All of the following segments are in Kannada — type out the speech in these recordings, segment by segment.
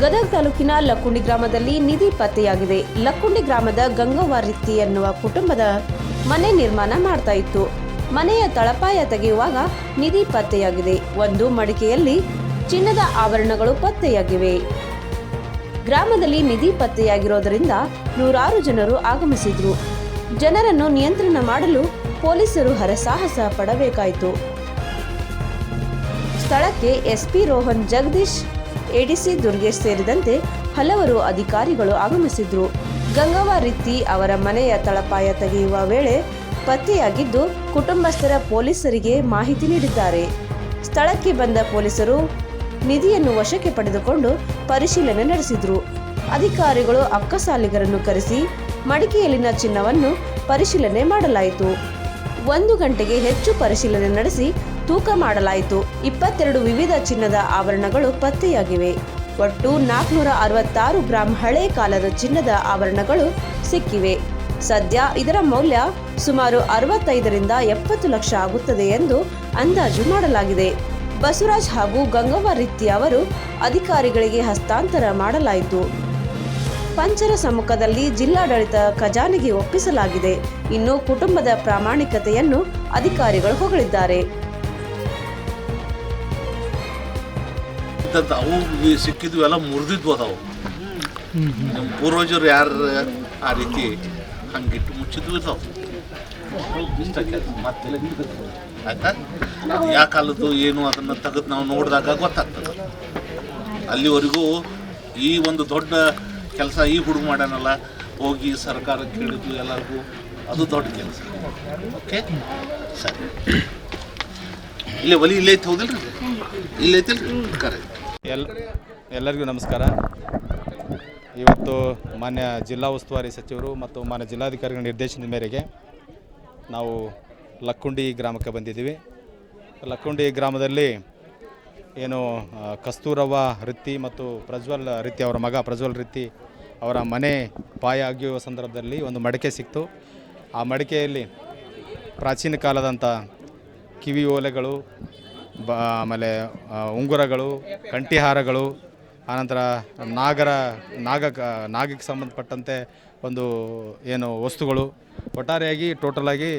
ಗದಗ ತಾಲೂಕಿನ ಲಕ್ಕುಂಡಿ ಗ್ರಾಮದಲ್ಲಿ ನಿಧಿ ಪತ್ತೆಯಾಗಿದೆ. ಲಕ್ಕುಂಡಿ ಗ್ರಾಮದ ಗಂಗವಾರಿತ್ತಿ ಎನ್ನುವ ಕುಟುಂಬದ ಮನೆ ನಿರ್ಮಾಣ ಮಾಡ್ತಾ ಇತ್ತು. ಮನೆಯ ತಳಪಾಯ ತೆಗೆಯುವಾಗ ನಿಧಿ ಪತ್ತೆಯಾಗಿದೆ. ಒಂದು ಮಡಿಕೆಯಲ್ಲಿ ಚಿನ್ನದ ಆಭರಣಗಳು ಪತ್ತೆಯಾಗಿವೆ. ಗ್ರಾಮದಲ್ಲಿ ನಿಧಿ ಪತ್ತೆಯಾಗಿರೋದರಿಂದ ನೂರಾರು ಜನರು ಆಗಮಿಸಿದ್ರು. ಜನರನ್ನು ನಿಯಂತ್ರಣ ಮಾಡಲು ಪೊಲೀಸರು ಹರಸಾಹಸ ಪಡಬೇಕಾಯಿತು. ಸ್ಥಳಕ್ಕೆ ಎಸ್ಪಿ ರೋಹನ್ ಜಗದೀಶ್ ಎಡಿಸಿ ದುರ್ಗೇಶ್ ಸೇರಿದಂತೆ ಹಲವರು ಅಧಿಕಾರಿಗಳು ಆಗಮಿಸಿದ್ರು. ಗಂಗವ್ವ ರಿತ್ತಿ ಅವರ ಮನೆಯ ತಳಪಾಯ ತೆಗೆಯುವ ವೇಳೆ ಪತ್ತೆಯಾಗಿದ್ದು ಕುಟುಂಬಸ್ಥರ ಪೊಲೀಸರಿಗೆ ಮಾಹಿತಿ ನೀಡಿದ್ದಾರೆ. ಸ್ಥಳಕ್ಕೆ ಬಂದ ಪೊಲೀಸರು ನಿಧಿಯನ್ನು ವಶಕ್ಕೆ ಪಡೆದುಕೊಂಡು ಪರಿಶೀಲನೆ ನಡೆಸಿದ್ರು. ಅಧಿಕಾರಿಗಳು ಅಕ್ಕಸಾಲಿಗರನ್ನು ಕರೆಸಿ ಮಡಿಕೆಯಲ್ಲಿನ ಚಿನ್ನವನ್ನು ಪರಿಶೀಲನೆ ಮಾಡಲಾಯಿತು. ಒಂದು ಗಂಟೆಗೆ ಹೆಚ್ಚು ಪರಿಶೀಲನೆ ನಡೆಸಿ ತೂಕ ಮಾಡಲಾಯಿತು. ಇಪ್ಪತ್ತೆರಡು ವಿವಿಧ ಚಿನ್ನದ ಆಭರಣಗಳು ಪತ್ತೆಯಾಗಿವೆ. ಒಟ್ಟು ನಾಲ್ಕುನೂರ ಅರವತ್ತಾರು ಗ್ರಾಂ ಹಳೆ ಕಾಲದ ಚಿನ್ನದ ಆಭರಣಗಳು ಸಿಕ್ಕಿವೆ. ಸದ್ಯ ಇದರ ಮೌಲ್ಯ ಸುಮಾರು ಅರವತ್ತೈದರಿಂದ ಎಪ್ಪತ್ತು ಲಕ್ಷ ಆಗುತ್ತದೆ ಎಂದು ಅಂದಾಜು ಮಾಡಲಾಗಿದೆ. ಬಸವರಾಜ್ ಹಾಗೂ ಗಂಗವ್ವ ರೀತಿ ಅವರು ಅಧಿಕಾರಿಗಳಿಗೆ ಹಸ್ತಾಂತರ ಮಾಡಲಾಯಿತು. ಪಂಚರ ಸಮ್ಮುಖದಲ್ಲಿ ಜಿಲ್ಲಾಡಳಿತ ಖಜಾನೆಗೆ ಒಪ್ಪಿಸಲಾಗಿದೆ. ಇನ್ನು ಕುಟುಂಬದ ಪ್ರಾಮಾಣಿಕತೆಯನ್ನು ಅಧಿಕಾರಿಗಳು ಹೊಗಳಿದ್ದಾರೆ. ಇದ್ದದ್ದು ಅವು ಸಿಕ್ಕಿದ್ವು, ಎಲ್ಲ ಮುರಿದಿದ್ವು ಅದಾವು. ನಮ್ಮ ಪೂರ್ವಜರು ಯಾರು ಆ ರೀತಿ ಹಂಗಿಟ್ಟು ಮುಚ್ಚಿದ್ವು ಇದಾವು ಆಯ್ತಾ? ಅದು ಯಾವ ಕಾಲದ್ದು ಏನು ಅದನ್ನು ತೆಗೆದು ನಾವು ನೋಡಿದಾಗ ಗೊತ್ತಾಗ್ತದೆ. ಅಲ್ಲಿವರೆಗೂ ಈ ಒಂದು ದೊಡ್ಡ ಕೆಲಸ ಈ ಹುಡುಗ ಮಾಡ್ಯಾನಲ್ಲ, ಹೋಗಿ ಸರ್ಕಾರಕ್ಕೆ ಕೇಳಿದ್ದು ಎಲ್ಲರಿಗೂ, ಅದು ದೊಡ್ಡ ಕೆಲಸ. ಓಕೆ? ಸರಿ. ಇಲ್ಲೇ ಒಲಿ ಇಲ್ಲೇ ಐತೆ ಹೌದಿಲ್ರಿ? ಇಲ್ಲೇ ಐತಿಲ್ರಿ ಕರೆ. ಎಲ್, ಎಲ್ಲರಿಗೂ ನಮಸ್ಕಾರ. ಇವತ್ತು ಮಾನ್ಯ ಜಿಲ್ಲಾ ಉಸ್ತುವಾರಿ ಸಚಿವರು ಮತ್ತು ಮಾನ್ಯ ಜಿಲ್ಲಾಧಿಕಾರಿಗಳ ನಿರ್ದೇಶನದ ಮೇರೆಗೆ ನಾವು ಲಕ್ಕುಂಡಿ ಗ್ರಾಮಕ್ಕೆ ಬಂದಿದ್ದೀವಿ. ಲಕ್ಕುಂಡಿ ಗ್ರಾಮದಲ್ಲಿ ಏನು ಕಸ್ತೂರವ್ವ ರಿತ್ತಿ ಮತ್ತು ಪ್ರಜ್ವಲ್ ರೀತಿ ಅವರ ಮಗ ಪ್ರಜ್ವಲ್ ರೀತಿ ಅವರ ಮನೆ ಪಾಯ ಅಗಿಯುವ ಸಂದರ್ಭದಲ್ಲಿ ಒಂದು ಮಡಿಕೆ ಸಿಕ್ತು. ಆ ಮಡಿಕೆಯಲ್ಲಿ ಪ್ರಾಚೀನ ಕಾಲದಂಥ ಕಿವಿ ಓಲೆಗಳು ಬ ಆಮೇಲೆ ಉಂಗುರಗಳು, ಕಂಠಿಹಾರಗಳು, ಆನಂತರ ನಾಗರ, ನಾಗ ನಾಗಕ್ಕೆ ಸಂಬಂಧಪಟ್ಟಂತೆ ಒಂದು, ಏನು ವಸ್ತುಗಳು, ಒಟ್ಟಾರೆಯಾಗಿ ಟೋಟಲಾಗಿ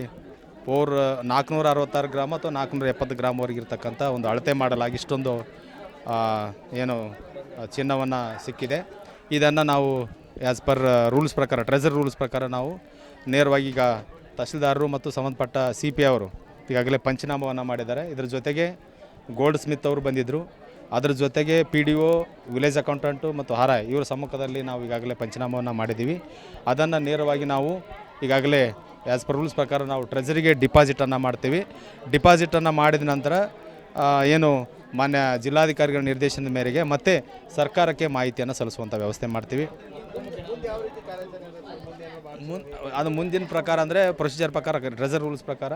ಫೋರ್ ನಾಲ್ಕುನೂರ ಅರವತ್ತಾರು ಗ್ರಾಮ್ ಅಥವಾ ನಾಲ್ಕುನೂರ ಎಪ್ಪತ್ತು ಗ್ರಾಮವರೆಗೆ ಒಂದು ಅಳತೆ ಮಾಡಲಾಗಿ ಇಷ್ಟೊಂದು ಏನು, ಚಿನ್ನವನ್ನು ಸಿಕ್ಕಿದೆ. ಇದನ್ನು ನಾವು ಆ್ಯಸ್ ಪರ್ ರೂಲ್ಸ್ ಪ್ರಕಾರ ಟ್ರೆಜರ್ ರೂಲ್ಸ್ ಪ್ರಕಾರ ನಾವು ನೇರವಾಗಿ ಈಗ ತಹಸೀಲ್ದಾರರು ಮತ್ತು ಸಂಬಂಧಪಟ್ಟ ಸಿ ಪಿ ಅವರು ಈಗಾಗಲೇ ಪಂಚನಾಮವನ್ನು ಮಾಡಿದ್ದಾರೆ. ಇದರ ಜೊತೆಗೆ ಗೋಲ್ಡ್ ಸ್ಮಿತ್ ಅವರು ಬಂದಿದ್ದರು ಅದರ ಜೊತೆಗೆ P D O village accountant ಮತ್ತು ಹಾರ ಇವರ ಸಮ್ಮುಖದಲ್ಲಿ ನಾವು ಈಗಾಗಲೇ ಪಂಚನಾಮವನ್ನು ಮಾಡಿದ್ದೀವಿ. ಅದನ್ನು ನೇರವಾಗಿ ನಾವು ಈಗಾಗಲೇ ಆ್ಯಸ್ ಪರ್ ರೂಲ್ಸ್ ಪ್ರಕಾರ ನಾವು ಟ್ರೆಜರಿಗೆ ಡಿಪಾಸಿಟನ್ನು ಮಾಡ್ತೀವಿ. ಡಿಪಾಸಿಟನ್ನು ಮಾಡಿದ ನಂತರ ಏನು ಮಾನ್ಯ ಜಿಲ್ಲಾಧಿಕಾರಿಗಳ ನಿರ್ದೇಶನದ ಮೇರೆಗೆ ಮತ್ತೆ ಸರ್ಕಾರಕ್ಕೆ ಮಾಹಿತಿಯನ್ನು ಸಲ್ಲಿಸುವಂಥ ವ್ಯವಸ್ಥೆ ಮಾಡ್ತೀವಿ. ಮುನ್ ಅದು ಮುಂದಿನ ಪ್ರಕಾರ ಅಂದರೆ ಪ್ರೊಸೀಜರ್ ಪ್ರಕಾರ ಟ್ರೆಜರ್ ರೂಲ್ಸ್ ಪ್ರಕಾರ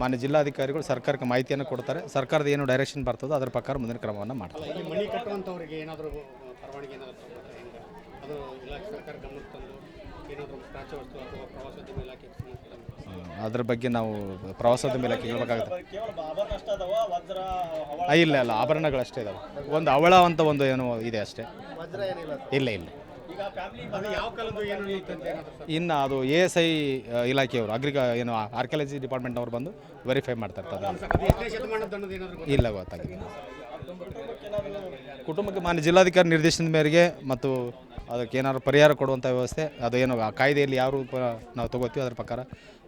ಮಾನ್ಯ ಜಿಲ್ಲಾಧಿಕಾರಿಗಳು ಸರ್ಕಾರಕ್ಕೆ ಮಾಹಿತಿಯನ್ನು ಕೊಡ್ತಾರೆ. ಸರ್ಕಾರದ ಏನು ಡೈರೆಕ್ಷನ್ ಬರ್ತದೋ ಅದರ ಪ್ರಕಾರ ಮುಂದಿನ ಕ್ರಮವನ್ನು ಮಾಡ್ತಾರೆ. ಈ ಮಣಿ ಕಟ್ಟುವಂಥವ್ರಿಗೆ ಏನಾದರೂ ಪರವಾನಗಿ ಏನಾದರೂ ಅದು ಇಲಾಖೆ ಸರ್ಕಾರ ಗಮನಕ್ಕೆ ತಂದು ಏನಾದರೂ ಪ್ರಾಚ್ಯ ವಸ್ತು ಅಥವಾ ಪ್ರವಾಸೋದ್ಯಮ ಇಲಾಖೆಗೆ ಸಂಬಂಧಪಟ್ಟಂಗೆ ಅದ್ರ ಬಗ್ಗೆ ನಾವು ಪ್ರವಾಸೋದ್ಯಮ ಇಲಾಖೆ ಹೇಳ್ಬೇಕಾಗುತ್ತೆ. ಇಲ್ಲ ಇಲ್ಲ ಆಭರಣಗಳಷ್ಟೇ ಇದಾವೆ. ಒಂದು ಅವಳ ಅಂತ ಒಂದು ಏನು ಇದೆ ಅಷ್ಟೇ. ಇಲ್ಲ ಇಲ್ಲ. ಇನ್ನು ಅದು ಎ ಎಸ್ ಐ ಇಲಾಖೆಯವರು ಅಗ್ರಿಕ ಏನು ಆರ್ಕಿಯಾಲಜಿ ಡಿಪಾರ್ಟ್ಮೆಂಟ್ನವ್ರು ಬಂದು ವೆರಿಫೈ ಮಾಡ್ತಾ ಇರ್ತಾರೆ. ಇಲ್ಲ ಗೊತ್ತಾಗಿದೆ ಕುಟುಂಬಕ್ಕೆ ಮಾನ್ಯ ಜಿಲ್ಲಾಧಿಕಾರಿ ನಿರ್ದೇಶನದ ಮೇರೆಗೆ ಮತ್ತು ಅದಕ್ಕೆ ಏನಾದ್ರು ಪರಿಹಾರ ಕೊಡುವಂಥ ವ್ಯವಸ್ಥೆ ಅದು ಏನು ಆ ಕಾಯ್ದೆಯಲ್ಲಿ ಯಾವ ರೂಪ ನಾವು ತಗೋತೀವಿ ಅದ್ರ ಪ್ರಕಾರ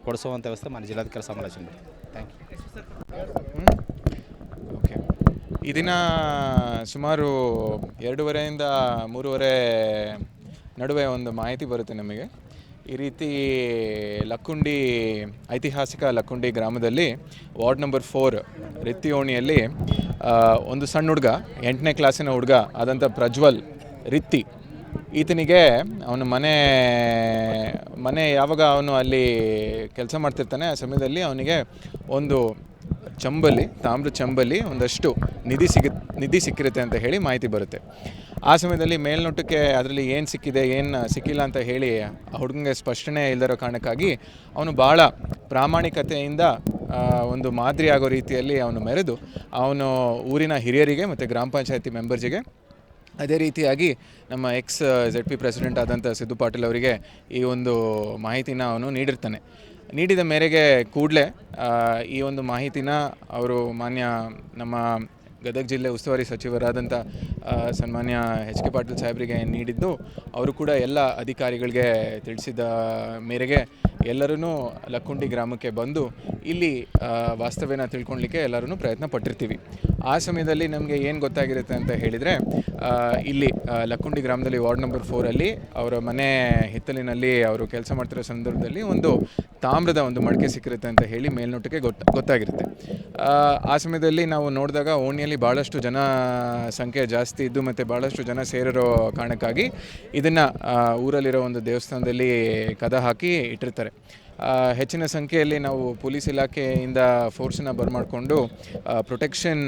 ಕೊಡಿಸುವಂಥ ವ್ಯವಸ್ಥೆ ಮಾನ್ಯ ಜಿಲ್ಲಾಧಿಕಾರಿ ಸಮಾಲೋಚನೆ ಮಾಡ್ತೀವಿ ಥ್ಯಾಂಕ್ ಯು ಓಕೆ ಈ ದಿನ ಸುಮಾರು ಎರಡೂವರೆಯಿಂದ ಮೂರುವರೆ ನಡುವೆ ಒಂದು ಮಾಹಿತಿ ಬರುತ್ತೆ ನಮಗೆ. ಈ ರೀತಿ ಲಕ್ಕುಂಡಿ, ಐತಿಹಾಸಿಕ ಲಕ್ಕುಂಡಿ ಗ್ರಾಮದಲ್ಲಿ ವಾರ್ಡ್ ನಂಬರ್ ಫೋರ್ ರಿತ್ತಿಯೋಣಿಯಲ್ಲಿ ಒಂದು ಸಣ್ಣ ಹುಡುಗ, ಎಂಟನೇ ಕ್ಲಾಸಿನ ಹುಡುಗ ಆದಂಥ ಪ್ರಜ್ವಲ್ ರಿತ್ತಿ, ಈತನಿಗೆ ಅವನ ಮನೆ ಮನೆ ಯಾವಾಗ ಅವನು ಅಲ್ಲಿ ಕೆಲಸ ಮಾಡ್ತಿರ್ತಾನೆ, ಆ ಸಮಯದಲ್ಲಿ ಅವನಿಗೆ ಒಂದು ಚಂಬಲಿ ತಾಮ್ರ ಚಂಬಲಿ ಒಂದಷ್ಟು ನಿಧಿ ಸಿಗ, ನಿಧಿ ಸಿಕ್ಕಿರುತ್ತೆ ಅಂತ ಹೇಳಿ ಮಾಹಿತಿ ಬರುತ್ತೆ. ಆ ಸಮಯದಲ್ಲಿ ಮೇಲ್ನೋಟಕ್ಕೆ ಅದರಲ್ಲಿ ಏನು ಸಿಕ್ಕಿದೆ, ಏನು ಸಿಕ್ಕಿಲ್ಲ ಅಂತ ಹೇಳಿ ಹುಡುಗನಿಗೆ ಸ್ಪಷ್ಟನೆ ಇಲ್ಲದಿರೋ ಕಾರಣಕ್ಕಾಗಿ ಅವನು ಭಾಳ ಪ್ರಾಮಾಣಿಕತೆಯಿಂದ ಒಂದು ಮಾದರಿ ಆಗೋ ರೀತಿಯಲ್ಲಿ ಅವನು ಮೆರೆದು ಅವನು ಊರಿನ ಹಿರಿಯರಿಗೆ ಮತ್ತು ಗ್ರಾಮ ಪಂಚಾಯತಿ ಮೆಂಬರ್ಸಿಗೆ ಅದೇ ರೀತಿಯಾಗಿ ನಮ್ಮ ಎಕ್ಸ್ ಜೆಡ್ ಪಿ ಪ್ರೆಸಿಡೆಂಟ್ ಆದಂಥ ಸಿದ್ದು ಪಾಟೀಲ್ ಅವರಿಗೆ ಈ ಒಂದು ಮಾಹಿತಿನ ಅವನು ನೀಡಿರ್ತಾನೆ. ನೀಡಿದ ಮೇರೆಗೆ ಕೂಡಲೇ ಈ ಒಂದು ಮಾಹಿತಿನ ಅವರು ಮಾನ್ಯ ನಮ್ಮ ಗದಗ ಜಿಲ್ಲೆ ಉಸ್ತುವಾರಿ ಸಚಿವರಾದಂಥ ಸನ್ಮಾನ್ಯ ಎಚ್ ಕೆ ಪಾಟೀಲ್ ಸಾಹೇಬರಿಗೆ ನೀಡಿದ್ದು, ಅವರು ಕೂಡ ಎಲ್ಲ ಅಧಿಕಾರಿಗಳಿಗೆ ತಿಳಿಸಿದ ಮೇರೆಗೆ ಎಲ್ಲರೂ ಲಕ್ಕುಂಡಿ ಗ್ರಾಮಕ್ಕೆ ಬಂದು ಇಲ್ಲಿ ವಾಸ್ತವ್ಯನ ತಿಳ್ಕೊಳ್ಲಿಕ್ಕೆ ಎಲ್ಲರೂ ಪ್ರಯತ್ನ ಪಟ್ಟಿರ್ತೀವಿ. ಆ ಸಮಯದಲ್ಲಿ ನಮಗೆ ಏನು ಗೊತ್ತಾಗಿರುತ್ತೆ ಅಂತ ಹೇಳಿದರೆ ಇಲ್ಲಿ ಲಕ್ಕುಂಡಿ ಗ್ರಾಮದಲ್ಲಿ ವಾರ್ಡ್ ನಂಬರ್ ಫೋರಲ್ಲಿ ಅವರ ಮನೆ ಹಿತ್ತಲಿನಲ್ಲಿ ಅವರು ಕೆಲಸ ಮಾಡ್ತಿರೋ ಸಂದರ್ಭದಲ್ಲಿ ಒಂದು ತಾಮ್ರದ ಒಂದು ಮಡಿಕೆ ಸಿಕ್ಕಿರುತ್ತೆ ಅಂತ ಹೇಳಿ ಮೇಲ್ನೋಟಕ್ಕೆ ಗೊತ್ತ ಗೊತ್ತಾಗಿರುತ್ತೆ. ಆ, ಸಮಯದಲ್ಲಿ ನಾವು ನೋಡಿದಾಗ ಓಣಿಯಲ್ಲಿ ಭಾಳಷ್ಟು ಜನ ಸಂಖ್ಯೆ ಜಾಸ್ತಿ ಇದ್ದು ಮತ್ತು ಭಾಳಷ್ಟು ಜನ ಸೇರಿರೋ ಕಾರಣಕ್ಕಾಗಿ ಇದನ್ನು ಊರಲ್ಲಿರೋ ಒಂದು ದೇವಸ್ಥಾನದಲ್ಲಿ ಕದ ಹಾಕಿ ಇಟ್ಟಿರ್ತಾರೆ. ಹೆಚ್ಚಿನ ಸಂಖ್ಯೆಯಲ್ಲಿ ನಾವು ಪೊಲೀಸ್ ಇಲಾಖೆಯಿಂದ ಫೋರ್ಸನ್ನ ಬರ್ಮಾಡಿಕೊಂಡು ಪ್ರೊಟೆಕ್ಷನ್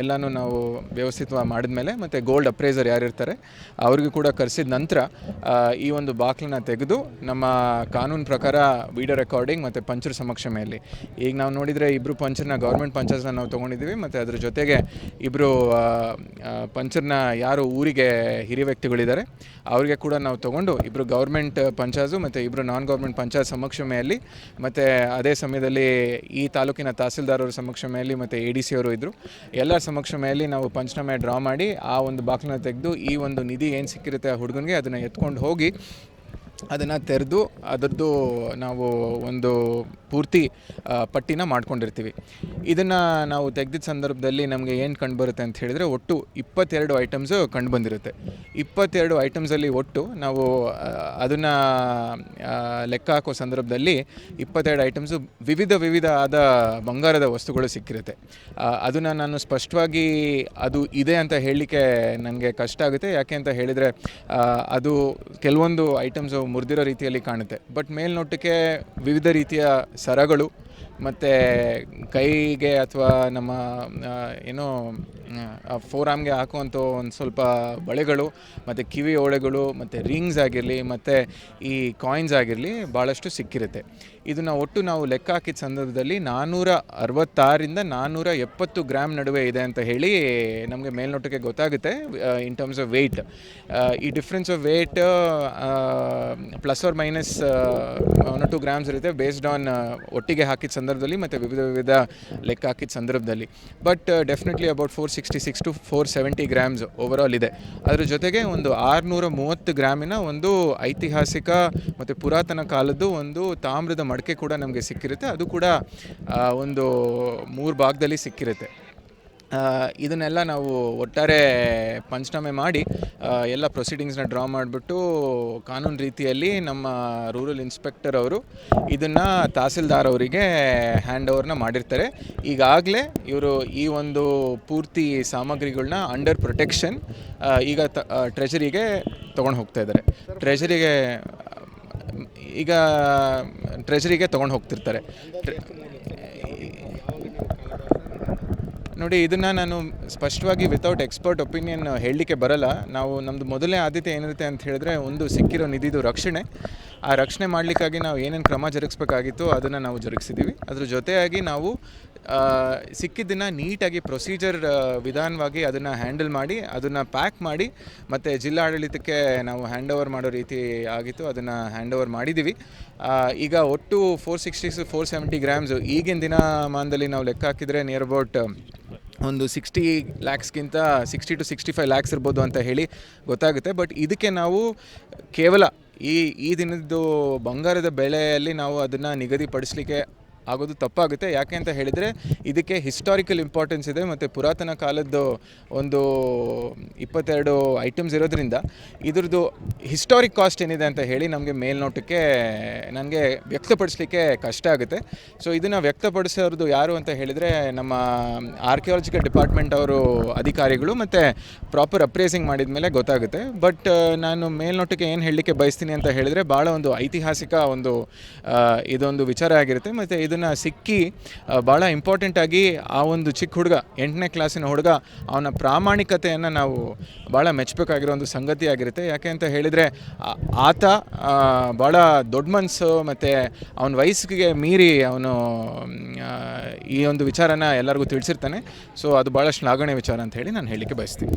ಎಲ್ಲನೂ ನಾವು ವ್ಯವಸ್ಥಿತವಾಗಿ ಮಾಡಿದ್ಮೇಲೆ ಮತ್ತು ಗೋಲ್ಡ್ ಅಪ್ರೈಸರ್ ಯಾರಿರ್ತಾರೆ, ಅವ್ರಿಗೂ ಕೂಡ ಕರೆಸಿದ ನಂತರ ಈ ಒಂದು ಬಾಕ್ಲನ್ನ ತೆಗೆದು ನಮ್ಮ ಕಾನೂನು ಪ್ರಕಾರ ವಿಡಿಯೋ ರೆಕಾರ್ಡಿಂಗ್ ಮತ್ತು ಪಂಚರ್ ಸಮಕ್ಷಮೆಯಲ್ಲಿ ಈಗ ನಾವು ನೋಡಿದರೆ ಇಬ್ಬರು ಪಂಚರ್ನ ಗೌರ್ಮೆಂಟ್ ಪಂಚರ್ಸ್ನ ನಾವು ತೊಗೊಂಡಿದ್ದೀವಿ ಮತ್ತು ಅದ್ರ ಜೊತೆಗೆ ಇಬ್ಬರು ಪಂಚರ್ನ ಯಾರು ಊರಿಗೆ ಹಿರಿಯ ವ್ಯಕ್ತಿಗಳಿದ್ದಾರೆ, ಅವರಿಗೆ ಕೂಡ ನಾವು ತೊಗೊಂಡು ಇಬ್ಬರು ಗೌರ್ಮೆಂಟ್ ಪಂಚಾಯತ್ ಮತ್ತು ಇಬ್ಬರು ನಾನ್ ಗೌರ್ಮೆಂಟ್ ಪಂಚಾಯತ್ ಸಮಕ್ಷಮೆಯಲ್ಲಿ ಮತ್ತು ಅದೇ ಸಮಯದಲ್ಲಿ ಈ ತಾಲೂಕಿನ ತಹಸೀಲ್ದಾರರ ಸಮಕ್ಷಮೆಯಲ್ಲಿ ಮತ್ತು ಎ ಡಿ ಸಿ ಅವರು ಇದ್ದರು ಎಲ್ಲರ ಸಮಕ್ಷಮೆಯಲ್ಲಿ ನಾವು ಪಂಚನಾಮೆ ಡ್ರಾ ಮಾಡಿ ಆ ಒಂದು ಬಾಕ್ಲನ್ನ ತೆಗೆದು ಈ ಒಂದು ನಿಧಿ ಏನು ಸಿಕ್ಕಿರುತ್ತೆ ಆ ಹುಡುಗನಿಗೆ ಅದನ್ನು ಎತ್ಕೊಂಡು ಹೋಗಿ ಅದನ್ನು ತೆರೆದು ಅದರದ್ದು ನಾವು ಒಂದು ಪೂರ್ತಿ ಪಟ್ಟಿನ ಮಾಡ್ಕೊಂಡಿರ್ತೀವಿ. ಇದನ್ನು ನಾವು ತೆಗೆದಿದ್ದ ಸಂದರ್ಭದಲ್ಲಿ ನಮಗೆ ಏನು ಕಂಡುಬರುತ್ತೆ ಅಂತ ಹೇಳಿದರೆ ಒಟ್ಟು ಇಪ್ಪತ್ತೆರಡು ಐಟಮ್ಸು ಕಂಡು ಬಂದಿರುತ್ತೆ. ಇಪ್ಪತ್ತೆರಡು ಐಟಮ್ಸಲ್ಲಿ ಒಟ್ಟು ನಾವು ಅದನ್ನು ಲೆಕ್ಕ ಹಾಕೋ ಸಂದರ್ಭದಲ್ಲಿ ಇಪ್ಪತ್ತೆರಡು ಐಟಮ್ಸು ವಿವಿಧ ವಿವಿಧ ಆದ ಬಂಗಾರದ ವಸ್ತುಗಳು ಸಿಕ್ಕಿರುತ್ತೆ. ಅದನ್ನು ನಾನು ಸ್ಪಷ್ಟವಾಗಿ ಅದು ಇದೆ ಅಂತ ಹೇಳಲಿಕ್ಕೆ ನನಗೆ ಕಷ್ಟ ಆಗುತ್ತೆ. ಯಾಕೆ ಅಂತ ಹೇಳಿದರೆ ಅದು ಕೆಲವೊಂದು ಐಟಮ್ಸು ಮುರಿದಿರೋ ರೀತಿಯಲ್ಲಿ ಕಾಣುತ್ತೆ. ಬಟ್ ಮೇಲ್ನೋಟಕ್ಕೆ ವಿವಿಧ ರೀತಿಯ ಸರಗಳು ಮತ್ತು ಕೈಗೆ ಅಥವಾ ನಮ್ಮ ಏನೋ ಫೋರ್ ಆಮ್ಗೆ ಹಾಕುವಂಥ ಒಂದು ಸ್ವಲ್ಪ ಬಳೆಗಳು, ಮತ್ತು ಕಿವಿ ಓಳೆಗಳು, ಮತ್ತು ರಿಂಗ್ಸ್ ಆಗಿರಲಿ, ಮತ್ತು ಈ ಕಾಯಿನ್ಸ್ ಆಗಿರಲಿ ಭಾಳಷ್ಟು ಸಿಕ್ಕಿರುತ್ತೆ. ಇದನ್ನು ಒಟ್ಟು ನಾವು ಲೆಕ್ಕ ಹಾಕಿದ ಸಂದರ್ಭದಲ್ಲಿ ನಾನ್ನೂರ ಅರವತ್ತಾರಿಂದ ನಾನ್ನೂರ ಎಪ್ಪತ್ತು ಗ್ರಾಮ್ ನಡುವೆ ಇದೆ ಅಂತ ಹೇಳಿ ನಮಗೆ ಮೇಲ್ನೋಟಕ್ಕೆ ಗೊತ್ತಾಗುತ್ತೆ ಇನ್ ಟರ್ಮ್ಸ್ ಆಫ್ ವೆಯ್ಟ್ ಈ difference of weight plus or minus one two grams ಇರುತ್ತೆ ಬೇಸ್ಡ್ ಆನ್ ಒಟ್ಟಿಗೆ ಹಾಕಿದ ಸಂದರ್ಭದಲ್ಲಿ ಮತ್ತು ವಿವಿಧ ವಿವಿಧ ಲೆಕ್ಕ ಹಾಕಿದ ಸಂದರ್ಭದಲ್ಲಿ. But definitely about four sixty six to four seventy grams over all ಇದೆ. ಅದ್ರ ಜೊತೆಗೆ ಒಂದು ಆರುನೂರ ಮೂವತ್ತು ಗ್ರಾಮಿನ ಒಂದು ಐತಿಹಾಸಿಕ ಮತ್ತು ಪುರಾತನ ಕಾಲದ್ದು ಒಂದು ತಾಮ್ರದ ಮಡಕೆ ಕೂಡ ನಮಗೆ ಸಿಕ್ಕಿರುತ್ತೆ. ಅದು ಕೂಡ ಒಂದು ಮೂರು ಭಾಗದಲ್ಲಿ ಸಿಕ್ಕಿರುತ್ತೆ. ಇದನ್ನೆಲ್ಲ ನಾವು ಒಟ್ಟಾರೆ ಪಂಚನಾಮೆ ಮಾಡಿ ಎಲ್ಲ ಪ್ರೊಸೀಡಿಂಗ್ಸ್ನ ಡ್ರಾ ಮಾಡಿಬಿಟ್ಟು ಕಾನೂನು ರೀತಿಯಲ್ಲಿ ನಮ್ಮ ರೂರಲ್ ಇನ್ಸ್ಪೆಕ್ಟರ್ ಅವರು ಇದನ್ನು ತಹಸೀಲ್ದಾರ್ ಅವರಿಗೆ ಹ್ಯಾಂಡ್ ಓವರ್ನ ಮಾಡಿರ್ತಾರೆ. ಈಗಾಗಲೇ ಇವರು ಈ ಒಂದು ಪೂರ್ತಿ ಸಾಮಗ್ರಿಗಳನ್ನ ಅಂಡರ್ ಪ್ರೊಟೆಕ್ಷನ್ ಈಗ ತ ಟ್ರೆಜರಿಗೆ ತೊಗೊಂಡು ಹೋಗ್ತಾ ಇದ್ದಾರೆ. ಟ್ರೆಜರಿಗೆ ಈಗ ಟ್ರೆಜರಿಗೆ ತೊಗೊಂಡು ಹೋಗ್ತಿರ್ತಾರೆ. ನೋಡಿ, ಇದನ್ನು ನಾನು ಸ್ಪಷ್ಟವಾಗಿ ವಿತೌಟ್ ಎಕ್ಸ್ಪರ್ಟ್ ಒಪಿನಿಯನ್ ಹೇಳಲಿಕ್ಕೆ ಬರಲ್ಲ. ನಾವು ನಮ್ಮದು ಮೊದಲನೇ ಆದ್ಯತೆ ಏನಿರುತ್ತೆ ಅಂತ ಹೇಳಿದ್ರೆ, ಒಂದು ಸಿಕ್ಕಿರೋ ನಿಧಿದು ರಕ್ಷಣೆ. ಆ ರಕ್ಷಣೆ ಮಾಡಲಿಕ್ಕಾಗಿ ನಾವು ಏನೇನು ಕ್ರಮ ಜರುಗಿಸ್ಬೇಕಾಗಿತ್ತು ಅದನ್ನು ನಾವು ಜರುಗಿಸಿದ್ದೀವಿ ಅದ್ರ ಜೊತೆಯಾಗಿ ನಾವು ಸಿಕ್ಕಿದ್ದನ್ನು ನೀಟಾಗಿ ಪ್ರೊಸೀಜರ್ ವಿಧಾನವಾಗಿ ಅದನ್ನು ಹ್ಯಾಂಡಲ್ ಮಾಡಿ, ಅದನ್ನು ಪ್ಯಾಕ್ ಮಾಡಿ, ಮತ್ತು ಜಿಲ್ಲಾಡಳಿತಕ್ಕೆ ನಾವು ಹ್ಯಾಂಡ್ ಓವರ್ ಮಾಡೋ ರೀತಿ ಆಗಿತ್ತು, ಅದನ್ನು ಹ್ಯಾಂಡ್ ಓವರ್ ಮಾಡಿದ್ದೀವಿ ಈಗ ಒಟ್ಟು four sixty four seventy grams ಈಗಿನ ದಿನಮಾನದಲ್ಲಿ ನಾವು ಲೆಕ್ಕ ಹಾಕಿದರೆ ನಿಯರ್ ಅಬೌಟ್ ಒಂದು sixty ಲ್ಯಾಕ್ಸ್ಗಿಂತ sixty to sixty five lakhs ಇರ್ಬೋದು ಅಂತ ಹೇಳಿ ಗೊತ್ತಾಗುತ್ತೆ. ಬಟ್ ಇದಕ್ಕೆ ನಾವು ಕೇವಲ ಈ ಈ ದಿನದ್ದು ಬಂಗಾರದ ಬೆಲೆಯಲ್ಲಿ ನಾವು ಅದನ್ನು ನಿಗದಿಪಡಿಸಲಿಕ್ಕೆ ಆಗೋದು ತಪ್ಪಾಗುತ್ತೆ. ಯಾಕೆ ಅಂತ ಹೇಳಿದರೆ ಇದಕ್ಕೆ ಹಿಸ್ಟಾರಿಕಲ್ ಇಂಪಾರ್ಟೆನ್ಸ್ ಇದೆ ಮತ್ತು ಪುರಾತನ ಕಾಲದ್ದು ಒಂದು ಇಪ್ಪತ್ತೆರಡು ಐಟಮ್ಸ್ ಇರೋದ್ರಿಂದ ಇದ್ರದ್ದು ಹಿಸ್ಟಾರಿಕ್ ಕಾಸ್ಟ್ ಏನಿದೆ ಅಂತ ಹೇಳಿ ನಮಗೆ ಮೇಲ್ನೋಟಕ್ಕೆ ನನಗೆ ವ್ಯಕ್ತಪಡಿಸಲಿಕ್ಕೆ ಕಷ್ಟ ಆಗುತ್ತೆ. ಸೊ ಇದನ್ನು ವ್ಯಕ್ತಪಡಿಸೋರ್ದು ಯಾರು ಅಂತ ಹೇಳಿದರೆ ನಮ್ಮ ಆರ್ಕಿಯಾಲಜಿಕಲ್ ಡಿಪಾರ್ಟ್ಮೆಂಟ್ ಅವರು ಅಧಿಕಾರಿಗಳು ಮತ್ತು ಪ್ರಾಪರ್ ಅಪ್ರೇಸಿಂಗ್ ಮಾಡಿದ ಮೇಲೆ ಗೊತ್ತಾಗುತ್ತೆ. ಬಟ್ ನಾನು ಮೇಲ್ನೋಟಕ್ಕೆ ಏನು ಹೇಳಲಿಕ್ಕೆ ಬಯಸ್ತೀನಿ ಅಂತ ಹೇಳಿದರೆ ಭಾಳ ಒಂದು ಐತಿಹಾಸಿಕ ಒಂದು ಇದೊಂದು ವಿಚಾರ ಆಗಿರುತ್ತೆ. ಮತ್ತು ಇದನ್ನು ಸಿಕ್ಕಿ ಭಾಳ ಇಂಪಾರ್ಟೆಂಟಾಗಿ ಆ ಒಂದು ಚಿಕ್ಕ ಹುಡುಗ, ಎಂಟನೇ ಕ್ಲಾಸಿನ ಹುಡುಗ, ಅವನ ಪ್ರಾಮಾಣಿಕತೆಯನ್ನು ನಾವು ಭಾಳ ಮೆಚ್ಚಬೇಕಾಗಿರೋ ಒಂದು ಸಂಗತಿ ಆಗಿರುತ್ತೆ. ಯಾಕೆ ಅಂತ ಹೇಳಿದರೆ ಆತ ಭಾಳ ದೊಡ್ಡ ಮನಸ್ಸು ಮತ್ತು ಅವನ ವಯಸ್ಸಿಗೆ ಮೀರಿ ಅವನು ಈ ಒಂದು ವಿಚಾರನ ಎಲ್ಲರಿಗೂ ತಿಳಿಸಿರ್ತಾನೆ. ಸೊ ಅದು ಭಾಳ ಶ್ಲಾಘನೆ ವಿಚಾರ ಅಂತ ಹೇಳಿ ನಾನು ಹೇಳಲಿಕ್ಕೆ ಬಯಸ್ತೀನಿ.